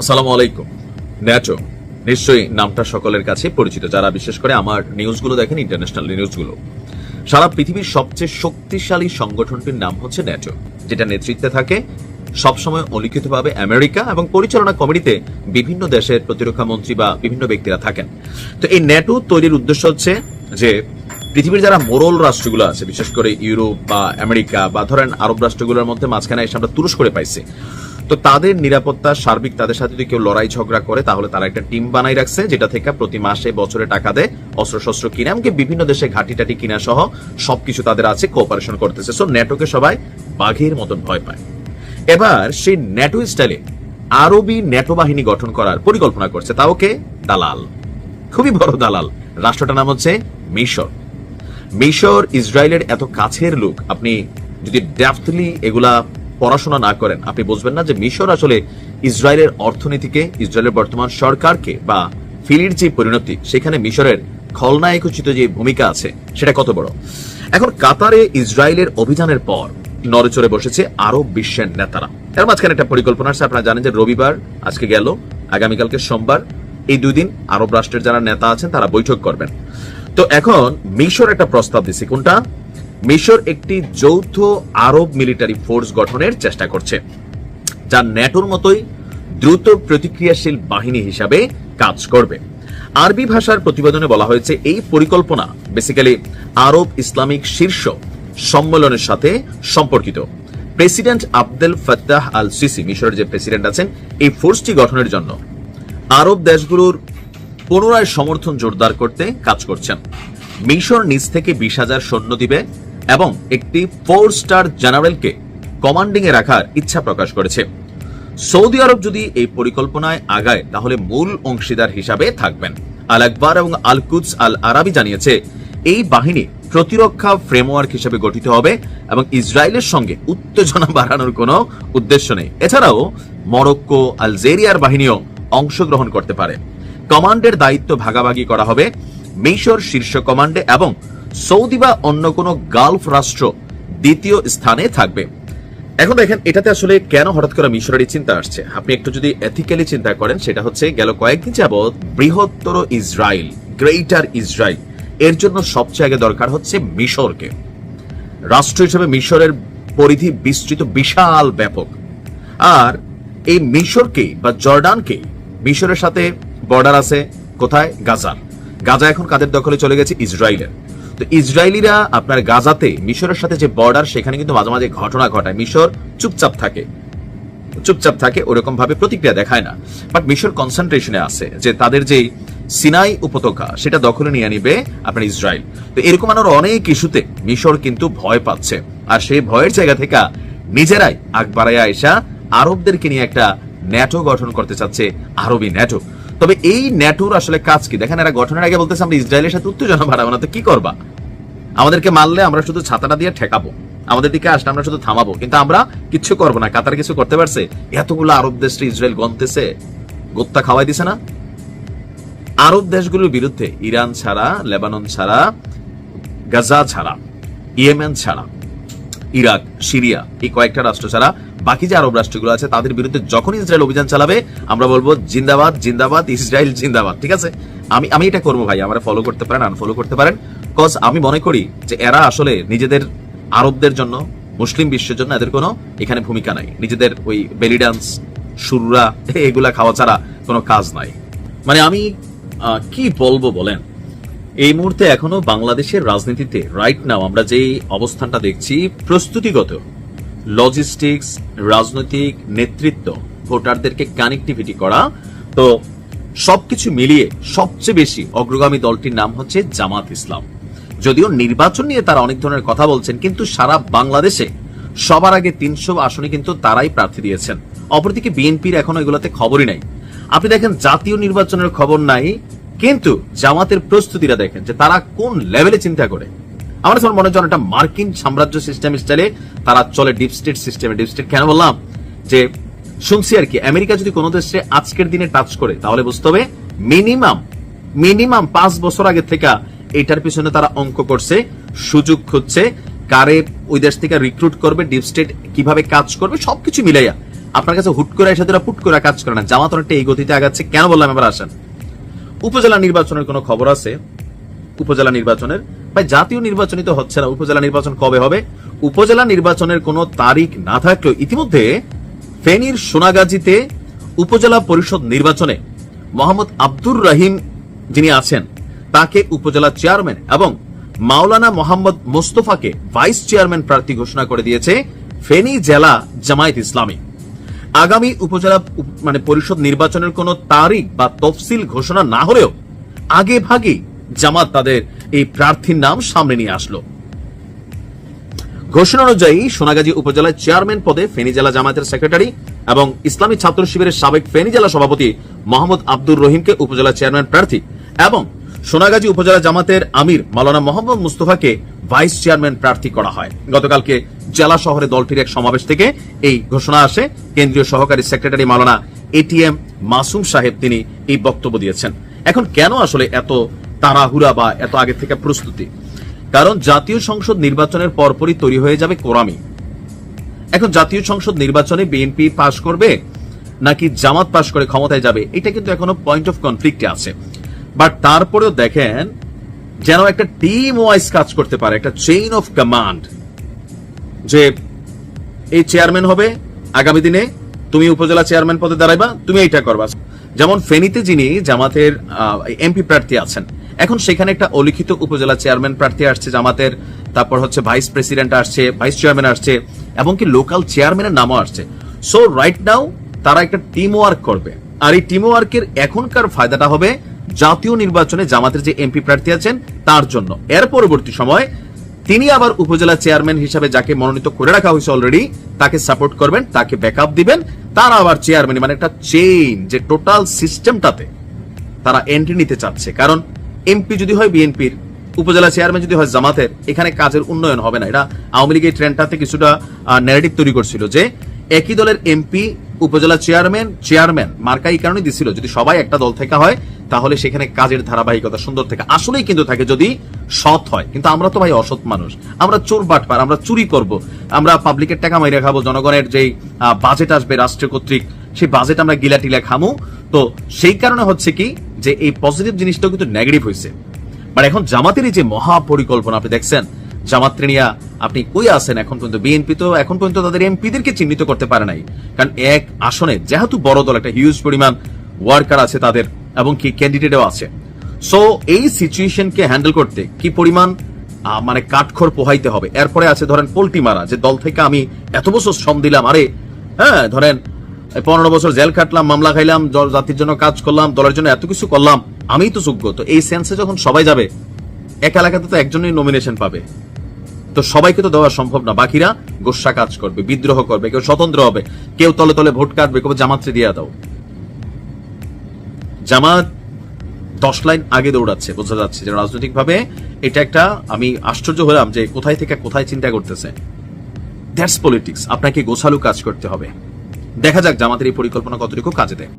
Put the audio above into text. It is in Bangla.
আসসালামু আলাইকুম। ন্যাটো নিশ্চয়ই নামটা সকলের কাছে পরিচিত, যারা বিশেষ করে আমার নিউজগুলো দেখেন ইন্টারন্যাশনাল নিউজগুলো। সারা পৃথিবীর সবচেয়ে শক্তিশালী সংগঠনটির নাম হচ্ছে ন্যাটো যেটা নেতৃত্বে থাকে সবসময় অলিখিতভাবে আমেরিকা এবং পরিচালনা কমিটিতে বিভিন্ন দেশের প্রতিরক্ষা মন্ত্রী বা বিভিন্ন ব্যক্তিরা থাকেন। তো এই ন্যাটো তৈরির উদ্দেশ্য হচ্ছে যে, পৃথিবীর যারা মোরল রাষ্ট্রগুলো আছে, বিশেষ করে ইউরোপ বা আমেরিকা বা ধরেন আরব রাষ্ট্রগুলোর মধ্যে মাঝখানে এসে আমরা তুরস্ক করে পাইছি তো তাদের নিরাপত্তা সার্বিক তাদের সাথে যদি কেউ লড়াই ঝগড়া করে, তাহলে তারা একটা টিম বানাই রাখছে, যেটা থেকে প্রতি মাসে বছরে টাকা দেয়, অস্ত্রশস্ত্র কিনে, এমনকি বিভিন্ন দেশে ঘাটি টাটি কিনা সহ সবকিছু তাদের আছে কোঅপারেশন করতেছে। সো ন্যাটোকে সবাই বাঘের মতন ভয় পায়। এবার সেই ন্যাটো স্টাইলে আরবি ন্যাটো বাহিনী গঠন করার পরিকল্পনা করছে। তাও কে? দালাল। খুবই বড় দালাল। রাষ্ট্রটার নাম হচ্ছে মিশর। মিশর, ইসরায়েলের এত কাছের লোক, আপনি যদি ডেফথলি এগুলা পড়াশোনা না করেন, আপনি বুঝবেন না যে মিশর আসলে ইসরায়েলের অর্থনীতিকে, ইসরায়েলের বর্তমান সরকারকে বা ফিলির যে পরিণতি, সেখানে মিশরের খলনায়কোচিত যে ভূমিকা আছে, সেটা কত বড়? এখন কাতারে ইসরায়েলের অভিযানের পর নড়েচড়ে বসেছে আরব বিশ্বের নেতারা। এর মাঝখানে একটা পরিকল্পনা আছে, আপনারা জানেন যে রবিবার আজকে গেল, আগামীকালকে সোমবার, এই দুই দিন আরব রাষ্ট্রের যারা নেতা আছেন, তারা বৈঠক করবেন। তো এখন মিশর একটা প্রস্তাব দিছে, কোনটা? মিশর একটি যৌথ আরব মিলিটারি ফোর্স গঠনের চেষ্টা করছে, যা ন্যাটোর মতোই দ্রুত প্রতিক্রিয়াশীল বাহিনী হিসাবে কাজ করবে। আরবি ভাষার প্রতিবেদনে বলা হয়েছে, এই পরিকল্পনা বেসিক্যালি আরব ইসলামিক শীর্ষ সম্মেলনের সাথে সম্পর্কিত। President Abdel Fattah al Sisi মিশরের যে প্রেসিডেন্ট আছেন, এই ফোর্সটি গঠনের জন্য আরব দেশগুলোর পুনরায় সমর্থন জোরদার করতে কাজ করছেন। মিশর নিজ থেকে বিশ হাজার সৈন্য দিবে এবং একটি ফোর স্টার জেনারেলকে কমান্ডিং এ রাখার ইচ্ছা প্রকাশ করেছে। সৌদি আরব যদি এই পরিকল্পনায় আগায়, তাহলে মূল অংশীদার হিসাবে থাকবেন। আল আকবর এবং আল কুদস আল আরাবি জানিয়েছে, এই বাহিনী প্রতিরক্ষা ফ্রেমওয়ার্ক হিসেবে গঠিত হবে এবং ইসরায়েলের সঙ্গে উত্তেজনা বাড়ানোর কোনো উদ্দেশ্য নেই। এছাড়াও, মরক্কো, আলজেরিয়ার বাহিনীও অংশগ্রহণ করতে পারে। কমান্ডের দায়িত্ব ভাগাভাগি করা হবে। মিশর শীর্ষ কমান্ডে এবং সৌদি বা অন্য কোনো গালফ রাষ্ট্র দ্বিতীয় স্থানে থাকবে। এখন দেখেন, এটাতে আসলে কেন হঠাৎ করে মিশরের চিন্তা আসছে? আপনি একটু যদি এথিক্যালি চিন্তা করেন, সেটা হচ্ছে গেল কয়েকদিন যাবৎ বৃহত্তর ইসরায়েল, গ্রেটার ইসরায়েল, এর জন্য সবচেয়ে আগে দরকার হচ্ছে মিশরকে। রাষ্ট্র হিসেবে মিশরের পরিধি বিস্তৃত, বিশাল, ব্যাপক। আর এই মিশরকে বা জর্ডানকে মিশরের সাথে বর্ডার আছে কোথায়? গাজার। গাজা এখন কাদের দখলে চলে গেছে? ইসরায়েলের তো ইসরায়েলিরা আপনার গাজাতে মিশরের সাথে যে বর্ডার সেখানে কিন্তু মাঝে মাঝে ঘটনা ঘটায়। মিশর চুপচাপ থাকে। চুপচাপ থাকে ওরকম ভাবে প্রতিক্রিয়া দেখায় না। বাট মিশর কনসেন্ট্রেশনে আছে যে তাদের যে সিনাই উপত্যকা, সেটা দখলে নিয়ে নিবে আপনার ইসরায়েল। তো এরকম আরও অনেক ইস্যুতে মিশর কিন্তু ভয় পাচ্ছে। আর সেই ভয়ের জায়গা থেকে নিজেরাই আগ বাড়াইয়া আয়সা আরবদেরকে নিয়ে একটা ন্যাটো গঠন করতে চাচ্ছে, আরবি ন্যাটো তবে এই ন্যাটোর আসলে কাজ কি? দেখেন, এরা গঠনের আগে বলতেছে, আমরা ইসরায়েলের সাথে উত্তেজনা বাড়াবো না, তো কি করবা? আমাদেরকে মারলে আমরা শুধু ছাতাটা দিয়ে ঠেকাবো। আমাদের দিকে আসলে আমরা শুধু থামাবো। কিন্তু আমরা কিচ্ছু করব না। কাতার কিছু করতে পারছে? এতগুলো আরব দেশে ইসরায়েল গন্তেছে, গোত্তা খাওয়াই দিছে না? আরব দেশগুলোর বিরুদ্ধে ইরান ছাড়া, লেবানন ছাড়া, গাজা ছাড়া, ইয়েমেন ছাড়া ইরাক, সিরিয়া এই কয়েকটা রাষ্ট্র ছাড়া বাকি যে আরব রাষ্ট্রগুলো আছে, তাদের বিরুদ্ধে যখন ইসরায়েল অভিযান চালাবে, আমরা বলব জিন্দাবাদ জিন্দাবাদ, ইসরায়েল জিন্দাবাদ, ঠিক আছে? আমি আমি এটা করব ভাই আমরা ফলো করতে পারেন আনফলো করতে পারেন কজ আমি মনে করি যে এরা আসলে নিজেদের আরবদের জন্য, মুসলিম বিশ্বের জন্য এদের কোনো এখানে ভূমিকা নাই। নিজেদের ওই বেলি ডান্স সুররা, এগুলা খাওয়া ছাড়া কোনো কাজ নাই। মানে আমি কি বলব বলেন? এই মুহূর্তে এখনও বাংলাদেশের রাজনীতিতে রাইট নাও আমরা যে অবস্থানটা দেখছি, প্রস্তুতিগত লজিস্টিক্স রাজনৈতিক নেতৃত্ব, ভোটারদেরকে কানেক্টিভিটি করা, তো সবকিছু মিলিয়ে সবচেয়ে বেশি অগ্রগামী দলটির নাম হচ্ছে জামাত ইসলাম। যদিও নির্বাচন নিয়ে তারা অনেক ধরনের কথা বলছেন, কিন্তু সারা বাংলাদেশে সবার আগে তিনশো আসনে কিন্তু তারাই প্রার্থী দিয়েছেন। অপরদিকে বিএনপির এখনও এগুলোতে খবরই নাই। আপনি দেখেন, জাতীয় নির্বাচনের খবর নাই কিন্তু জামাতের প্রস্তুতিটা দেখেন যে তারা কোন লেভেলে চিন্তা করে। আমার কাছে মনে হচ্ছে একটা মার্কিন সাম্রাজ্য সিস্টেম স্টাইলে তারা চলে ডিপ স্টেট সিস্টেমে ডিপ স্টেট কেন বললাম? যে শুনছি আর কি, আমেরিকা যদি কোনো দেশে আজকের দিনে টাচ করে, তাহলে বুঝতে হবে মিনিমাম মিনিমাম পাঁচ বছর আগে থেকে এটার পিছনে তারা অঙ্ক করছে, সুযোগ খুঁজছে, কারে ওই দেশ থেকে রিক্রুট করবে ডিপ স্টেট কীভাবে কাজ করবে, সবকিছু মিলাইয়া। আপনার কাছে হুট করে এসে পুট করে কাজ করে না, জামাত অনেকটা এই গতিতে আগাচ্ছে, কেন বললাম এবার আসেন? উপজেলা নির্বাচনের কোনো খবর আছে? উপজেলা নির্বাচনের? ভাই, জাতীয় নির্বাচনই তো হচ্ছে না। উপজেলা নির্বাচন কবে হবে? উপজেলা নির্বাচনের কোনো তারিখ না থাকলেও ইতিমধ্যে ফেনীর সোনাগাজীতে উপজেলা পরিষদ নির্বাচনে মোহাম্মদ আব্দুর রহিম যিনি আছেন, তাকে উপজেলা চেয়ারম্যান এবং মাওলানা মোহাম্মদ মোস্তফাকে ভাইস চেয়ারম্যান প্রার্থী ঘোষণা করে দিয়েছে ফেনী জেলা জামায়াত ইসলামী। আগামী উপজেলা মানে পরিষদ নির্বাচনের কোনো তারিখ বা তফসিল ঘোষণা না হলেও আগে ভাগে জামাত তাদের এই প্রার্থীর নাম সামনে নিয়ে আসলো। ঘোষণা অনুযায়ী সোনাগাজী উপজেলার চেয়ারম্যান পদে ফেনী জেলা জামায়াতের সেক্রেটারি এবং ইসলামী ছাত্র শিবিরের সাবেক ফেনী জেলা সভাপতি মোহাম্মদ আব্দুর রহিমকে উপজেলা চেয়ারম্যান প্রার্থী এবং সোনাগাজী উপজেলা জামাতের আমির মালানা মোহাম্মদ মুস্তফাকে ভাইস চেয়ারম্যান প্রার্থী করা হয়। গতকালকে জেলা শহরে দলটির এক সমাবেশ থেকে এই ঘোষণা আসে। কেন্দ্রীয় সহকারী সেক্রেটারি মাওলানা এটিএম মাসুম সাহেব তিনি এই বক্তব্য দিয়েছেন। এখন কেন আসলে এত তাড়াহুড়া বা এত আগে থেকে প্রস্তুতি? কারণ জাতীয় সংসদ নির্বাচনের পরপরই তৈরি হয়ে যাবে কোরামি। এখন জাতীয় সংসদ নির্বাচনে বিএনপি পাশ করবে নাকি জামাত পাশ করে ক্ষমতায় যাবে, এটা কিন্তু এখনও পয়েন্ট অফ কনফ্লিক্টে আছে। বাট তারপরেও দেখেন যেন একটা টিম ওয়াইজ কাজ করতে পারে, একটা চেইন অফ কমান্ড যে এই চেয়ারম্যান হবে, আগামী দিনে তুমি উপজেলা চেয়ারম্যান পদে দাঁড়াইবা, তুমি এইটা করবা। যেমন ফেনীতে যিনি জামাতের এমপি প্রার্থী আছেন, এখন সেখানে একটা অলিখিত উপজেলা চেয়ারম্যান প্রার্থী আসছে জামাতের, তারপর হচ্ছে ভাইস প্রেসিডেন্ট আসছে ভাইস চেয়ারম্যান আসছে, এবং কি লোকাল চেয়ারম্যানের নামও আসছে। সো রাইট নাও তারা একটা টিম ওয়ার্ক করবে। আর এই টিম ওয়ার্কের এখনকার ফায়দাটা হবে জাতীয় নির্বাচনে জামাতের যে এমপি প্রার্থী আছেন, তার জন্য। এর পরবর্তী সময় তিনি আবার উপজেলা চেয়ারম্যান হিসাবে যাকে মনোনীত করে রাখা হয়েছে অলরেডি তাকে সাপোর্ট করবেন, তাকে ব্যাকআপ দিবেন। তারা আবার চেয়ারম্যান মানে একটা চেইন যে টোটাল সিস্টেমটাতে তারা এন্ট্রি নিতে চাচ্ছে। কারণ এমপি যদি হয় বিএনপির উপজেলা চেয়ারম্যান যদি হয় জামাতের, এখানে কাজের উন্নয়ন হবে না। এটা আওয়ামী লীগের ট্রেন্ডটাতে কিছুটা ন্যারেটিভ তৈরি করছিল যে একই দলের এমপি উপজেলা চেয়ারম্যান চেয়ারম্যান মার্কা এই কারণে দিছিল। যদি সবাই একটা দল থেকে হয় তাহলে সেখানে কাজের ধারাবাহিকতা সুন্দর থাকে। আসলেই কিন্তু থাকে যদি সৎ হয়। কিন্তু আমরা তো ভাই অসৎ মানুষ। আমরা চোর বাটপার, আমরা চুরি করব। আমরা পাবলিকের টাকা মাইরে খাব, জনগণের যেই বাজেট আসবে রাষ্ট্র কর্তৃক, সেই বাজেট আমরা গিলা টিলা খামু। তো সেই কারণে হচ্ছে কি যে এই পজিটিভ জিনিসটাও কিন্তু নেগেটিভ হয়েছে বাট এখন জামাতের যে মহা পরিকল্পনা আপনি দেখছেন? জামাত আপনি কই আছেন এখন পর্যন্ত? বিএনপি তো এখন পর্যন্ত তাদের এমপিদেরকে চিহ্নিত করতে পারে নাই। কারণ এক আসনে যেহেতু বড় দল, একটা হিউজ পরিমাণ ওয়ার্কার আছে তাদের। এবং কি ক্যান্ডিডেটও আছে। সো এই সিচুয়েশনকে হ্যান্ডেল করতে কি পরিমাণ মানে কাঠখড় পোহাইতে হবে? এরপরে আছে ধরেন পোল্টি মারা যে দল থেকে আমি এত বছর শ্রম দিলাম, আরে হ্যাঁ ধরেন পনেরো বছর জেল খাটলাম, মামলা খাইলাম জাতির জন্য কাজ করলাম, দলের জন্য এত কিছু করলাম, আমিই তো যোগ্য। তো এই সেন্সে যখন সবাই যাবে, এক এলাকাতে তো একজনই নমিনেশন পাবে। তো সবাইকে তো দেওয়া সম্ভব না। বাকিরা গোসা কাজ করবে, বিদ্রোহ করবে, কেউ স্বতন্ত্র হবে, কেউ তলে তলে ভোট কাটবে, কেউ জামাত্রে দিয়ে দাও। জামাত দশ লাইন আগে দৌড়াচ্ছে, বোঝা যাচ্ছে যে রাজনৈতিকভাবে এটা একটা, আমি আশ্চর্য হলাম যে কোথায় থেকে কোথায় চিন্তা করতেছে। দ্যাটস পলিটিক্স আপনাকে গোছালু কাজ করতে হবে। দেখা যাক জামাতের এই পরিকল্পনা কতটুকু কাজে দেয়।